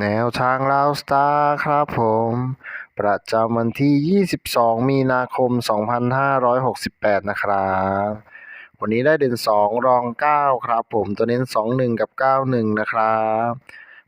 แนวทางลาวสตาร์ครับผม ประจำวันที่ 22 มีนาคม 2568 นะครับ วันนี้ได้เด่น 2 รอง 9 ครับผม ตัวเน้น 21 กับ 91 นะครับ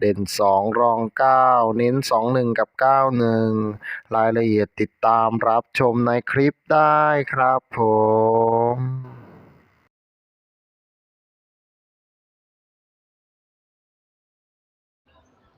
เด่น 2 รอง 9 เน้น 21 กับ 91 รายละเอียดติดตามรับชมในคลิปได้ครับผม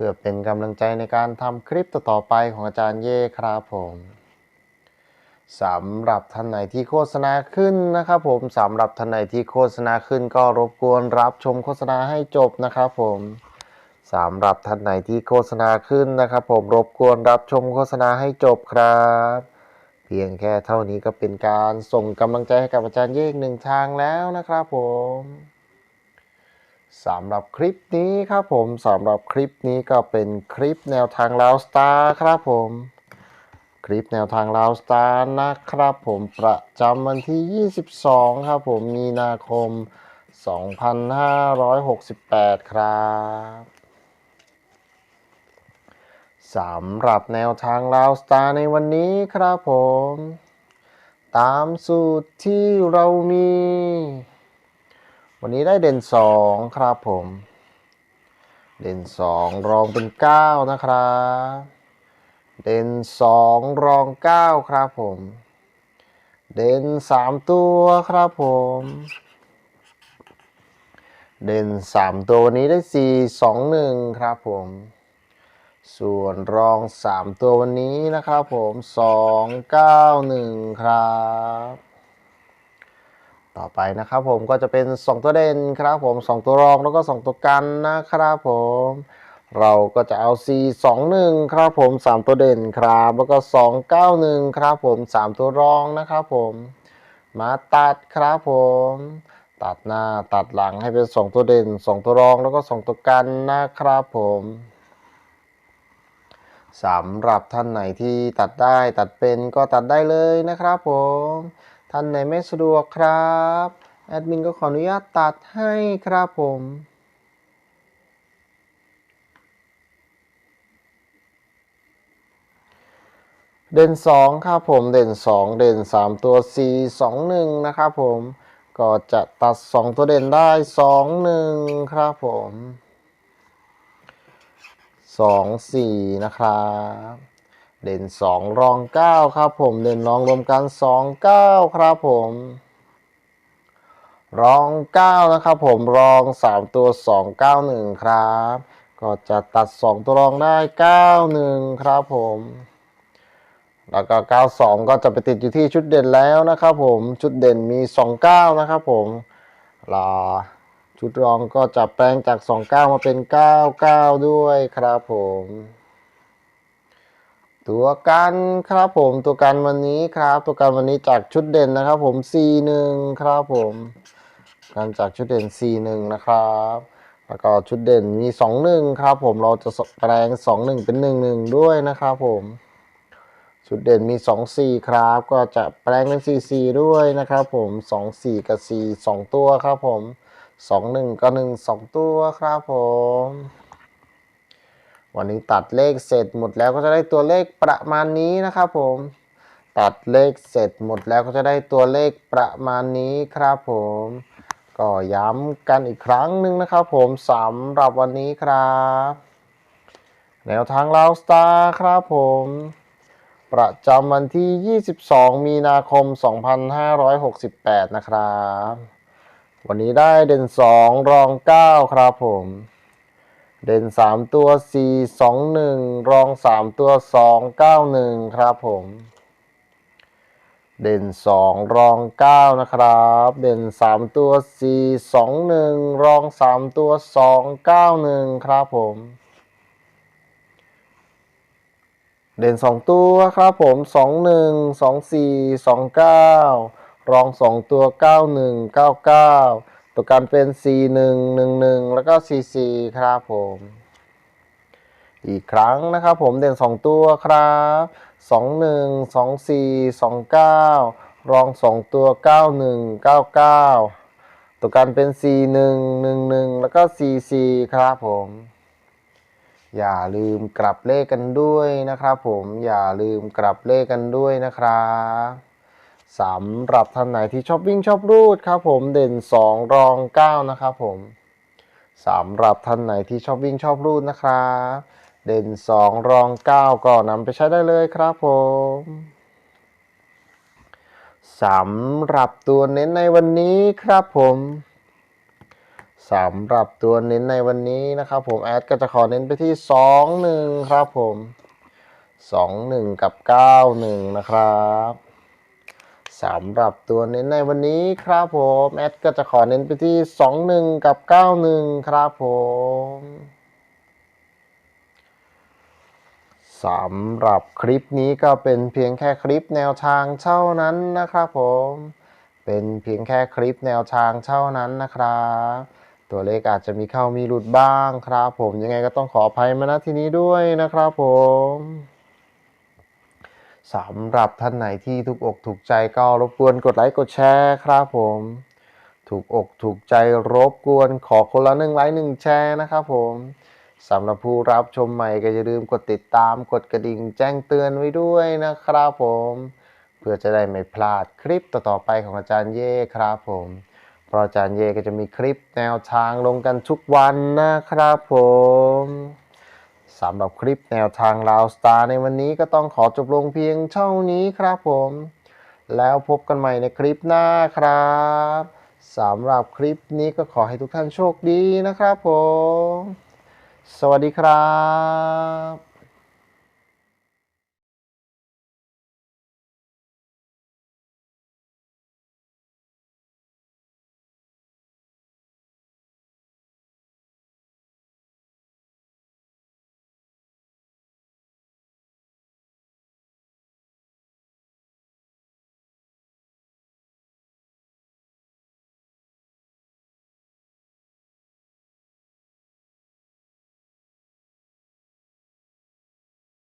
พื่อเป็นกำลังใจในการทำคลิปต่อๆไปของอาจารย์เย่ครับผมสำหรับท่านไหนที่โฆษณาขึ้นนะครับผมสำหรับท่านไหนที่โฆษณาขึ้นก็รบกวนรับชมโฆษณาให้จบนะครับผมสำหรับท่านไหนที่โฆษณาขึ้นนะครับผมรบกวนรับชมโฆษณาให้จบครับ เพียงแค่เท่านี้ก็เป็นการส่งกำลังใจให้กับอาจารย์เย่อีกหนึ่งทางแล้วนะครับผม สำหรับคลิปนี้ครับผมสำหรับคลิปนี้ก็เป็นคลิปแนวทางลาวสตาร์ครับผม คลิปแนวทางลาวสตาร์นะครับผมประจำวันที่ 22 ครับผมมีนาคม 2568 ครับสำหรับแนวทางลาวสตาร์ในวันนี้ครับผม ตามสูตรที่เรามี วันนี้ได้เด่นสองครับผม เด่นสองรองเป็นเก้านะครับ เด่นสองรองเก้าครับผม เด่นสามตัวครับผม เด่นสามตัววันนี้ได้สี่สองหนึ่งครับผม ส่วนรองสามตัววันนี้นะครับผมสองเก้าหนึ่งครับ ต่อไปนะครับผมก็จะเป็น 2 ตัวเด่นครับผม 2 ตัวรองแล้วก็ 2 ตัวกันนะครับผม เราก็จะเอา C 2 1ครับผม 3 ตัวเด่นครับ แล้วก็ 2 9 1ครับผม 3 ตัวรองนะครับผม มาตัดครับผม ตัดหน้าตัดหลังให้เป็น 2 ตัวเด่น 2 ตัวรองแล้วก็ 2 ตัวกันนะครับผมสำหรับท่านไหนที่ตัดได้ตัดเป็นก็ตัดได้เลยนะครับผม ท่านไหนไม่สะดวกครับ แอดมินก็ขออนุญาตตัดให้ครับผมเด่น2ครับผมเด่น 2 เด่น 3 ตัว C 2 1 นะครับผมก็จะตัด 2 ตัวเด่นได้ 2 1 ครับผม 2 4 นะครับ เด่น2รอง9ครับผมเด่นรองรวมกัน 2 9 ครับผม รอง 9 นะครับผมรอง 3 ตัว 2 9 1 ครับ ก็จะตัด 2 ตัวรองได้ 9 1 ครับผม แล้วก็ 92 ก็จะไปติดอยู่ที่ชุดเด่นแล้วนะครับผมชุดเด่นมี 29 นะครับผมรอชุดรองก็จะแปลงจาก 29 มาเป็น 99 ด้วยครับผม ตัวกันครับผมตัวกันวันนี้ครับ ตัวกันวันนี้จากชุดเด่นนะครับผม C1 ครับผมกันจากชุดเด่น C1 นะครับ แล้วก็ชุดเด่นมี 21 ครับผมเราจะแปลง 21 เป็น 11 ด้วยนะครับผมชุดเด่นมี 24 ครับ ก็จะแปลงเป็น 44 ด้วยนะครับผม 24 กับ 4 2 ตัวครับผม 21 กับ 1 2 ตัวครับผม วันนี้ตัดเลขเสร็จหมดแล้วก็จะได้ตัวเลขประมาณนี้นะครับผม ตัดเลขเสร็จหมดแล้วก็จะได้ตัวเลขประมาณนี้ครับผม ก็ย้ำกันอีกครั้งหนึ่งนะครับผมสำหรับวันนี้ครับ แนวทางลาวสตาร์ครับผมประจำวันที่ 22 มีนาคม 2568 นะครับ วันนี้ได้เด่น 2 รอง 9 ครับผม เด่น 3 ตัว 4 2 1 รอง 3 ตัว 2 9 1 ครับผม เด่น 2 รอง 9 นะครับ เด่น 3 ตัว 4 2 1 รอง 3 ตัว 2 9 1 ครับผม เด่น 2 ตัวครับผม 2 1 2 4 2 9 รอง 2 ตัว 9 1 9 9 ตัวการเป็น4 1 1 1 แล้วก็4 4ครับผม อีกครั้งนะครับผมเด่น 2 ตัวครับ 2 1 2 4 2 9 รอง 2 ตัว 9 1 9 9 ตัวการเป็น4 1 1 1 แล้วก็4 4ครับผม อย่าลืมกลับเลขกันด้วยนะครับผมอย่าลืมกลับเลขกันด้วยนะครับ สำหรับท่านไหนที่ชอบวิ่งชอบรูดครับผมเด่น 2 รอง 9 นะครับผมสำหรับท่านไหนที่ชอบวิ่งชอบรูดนะครับเด่น 2 รอง 9 ก็นำไปใช้ได้เลยครับผมสำหรับตัวเน้นในวันนี้ครับผมสำหรับตัวเน้นในวันนี้นะครับผมแอดก็จะขอเน้นไปที่ 2 1 ครับผม 2 1 กับ 9 1 นะครับ สำหรับตัวเน้นในวันนี้ครับผมแอดก็จะขอเน้นไปที่ 2 1 กับ 9 1 ครับผมสำหรับคลิปนี้ก็เป็นเพียงแค่คลิปแนวทางเท่านั้นนะครับผม เป็นเพียงแค่คลิปแนวทางเท่านั้นนะครับ ตัวเลขอาจจะมีเข้ามีหลุดบ้างครับผมยังไงก็ต้องขออภัยมาณที่นี้ด้วยนะครับผม สำหรับท่านไหนที่ถูกอกถูกใจก็รบกวนกดไลค์กดแชร์ครับผม ถูกอกถูกใจรบกวนขอคนละหนึ่งไลค์หนึ่งแชร์นะครับผมสำหรับผู้รับชมใหม่ก็อย่าลืมกดติดตามกดกระดิ่งแจ้งเตือนไว้ด้วยนะครับผม เพื่อจะได้ไม่พลาดคลิปต่อๆไปของอาจารย์เย่ครับผม เพราะอาจารย์เย่ก็จะมีคลิปแนวทางลงกันทุกวันนะครับผม สำหรับคลิปแนวทางลาวสตาร์ในวันนี้ก็ต้องขอจบลงเพียงเท่านี้ครับผม แล้วพบกันใหม่ในคลิปหน้าครับสำหรับคลิปนี้ก็ขอให้ทุกท่านโชคดีนะครับผม สวัสดีครับ